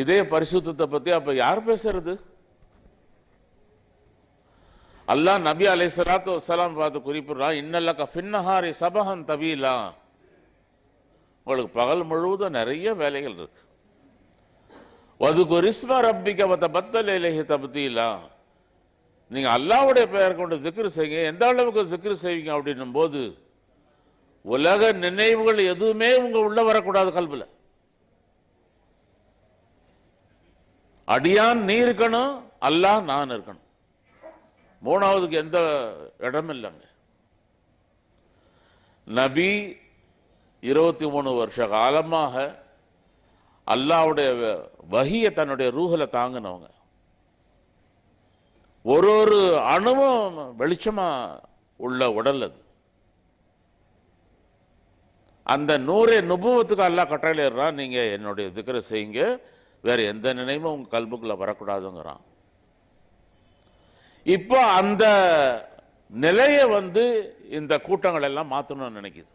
இதே பரிசுத்தத்தை பத்தி அப்ப யார் பேசுறது? அல்லாஹ் நபி அலை சலாத்து வசலாம் பார்த்து குறிப்பிடுறான் இன்னல்லக்க பின்னஹாரி சபஹன் தபீலா. உங்களுக்கு பகல் முழுவதும் நிறைய வேலைகள் இருக்கு. வதுக்கு ரிஸ்ம ரப்பிக்க மத்த பத்தல் இலகி தபத்தீலா நீங்க அல்லாவுடைய பெயர் கொண்டு திக்ரு செய்யுங்க எந்த அளவுக்கு திக்ரு செய்வீங்க? அப்படின்னும் போது உலக நினைவுகள் எதுவுமே உங்க உள்ள வரக்கூடாது கல்வில. அடியான் நீ இருக்கணும் அல்லாஹ் நான் இருக்கணும். மூணாவதுக்கு எந்த இடம் இல்லைங்க நபி இருபத்தி மூணு வருஷ காலமாக அல்லாவுடைய வகிய தன்னுடைய ரூஹில் தாங்கினவங்க. ஒரு ஒரு அணுவும் வெளிச்சமா உள்ள உடல் அது. அந்த நூறே நுபுவத்துக்கு அல்லாஹ் கட்டளையிடுறான் நீங்க என்னுடைய திக்கரை செய்யுங்க வேற எந்த நினைவும் உங்கள் கல்புக்குள்ள வரக்கூடாதுங்கிறான். இப்போ அந்த நிலையை வந்து இந்த கூட்டங்கள் எல்லாம் மாத்தணும்னு நினைக்குது.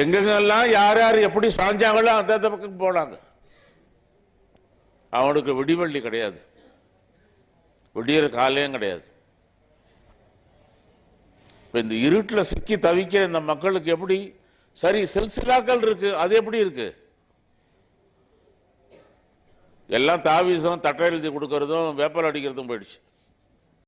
எங்கெங்கெல்லாம் யார் யார் எப்படி சாஞ்சாங்களோ அந்த பக்கம் போனாங்க. அவனுக்கு விடிவள்ளி கிடையாது. விடியற காலையும் கிடையாது. இப்போ இந்த இருட்டில் சிக்கி தவிக்கிற இந்த மக்களுக்கு எப்படி சரி சில்சிலாக்கள் இருக்கு. அது எப்படி இருக்கு? எல்லாம் தாவீசம் தட்டை எழுதி கொடுக்கறதும் வேப்பல் அடிக்கிறதும் போயிடுச்சு.